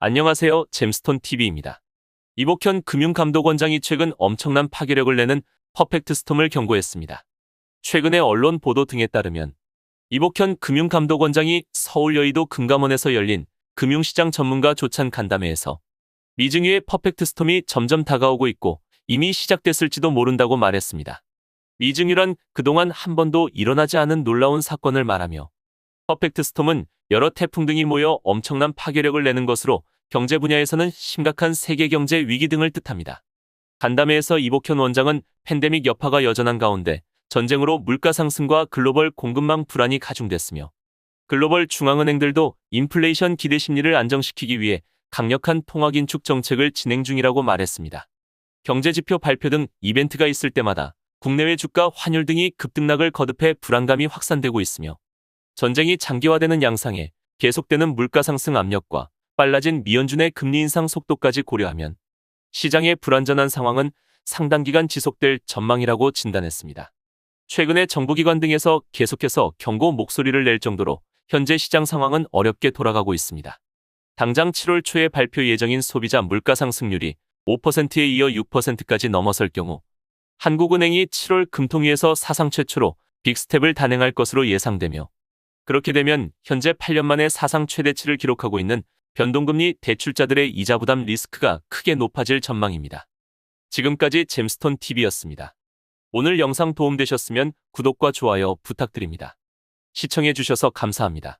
안녕하세요. 잼스톤 TV입니다. 이복현 금융감독원장이 최근 엄청난 파괴력을 내는 퍼펙트 스톰을 경고했습니다. 최근의 언론 보도 등에 따르면 이복현 금융감독원장이 서울 여의도 금감원에서 열린 금융시장 전문가 조찬 간담회에서 미증유의 퍼펙트 스톰이 점점 다가오고 있고 이미 시작됐을지도 모른다고 말했습니다. 미증유란 그동안 한 번도 일어나지 않은 놀라운 사건을 말하며 퍼펙트 스톰은 여러 태풍 등이 모여 엄청난 파괴력을 내는 것으로 경제 분야에서는 심각한 세계 경제 위기 등을 뜻합니다. 간담회에서 이복현 원장은 팬데믹 여파가 여전한 가운데 전쟁으로 물가 상승과 글로벌 공급망 불안이 가중됐으며 글로벌 중앙은행들도 인플레이션 기대 심리를 안정시키기 위해 강력한 통화 긴축 정책을 진행 중이라고 말했습니다. 경제 지표 발표 등 이벤트가 있을 때마다 국내외 주가 환율 등이 급등락을 거듭해 불안감이 확산되고 있으며 전쟁이 장기화되는 양상에 계속되는 물가 상승 압력과 빨라진 미연준의 금리 인상 속도까지 고려하면 시장의 불안전한 상황은 상당 기간 지속될 전망이라고 진단했습니다. 최근에 정부기관 등에서 계속해서 경고 목소리를 낼 정도로 현재 시장 상황은 어렵게 돌아가고 있습니다. 당장 7월 초에 발표 예정인 소비자 물가 상승률이 5%에 이어 6%까지 넘어설 경우 한국은행이 7월 금통위에서 사상 최초로 빅스텝을 단행할 것으로 예상되며 그렇게 되면 현재 8년 만에 사상 최대치를 기록하고 있는 변동금리 대출자들의 이자 부담 리스크가 크게 높아질 전망입니다. 지금까지 잼스톤 TV였습니다. 오늘 영상 도움되셨으면 구독과 좋아요 부탁드립니다. 시청해주셔서 감사합니다.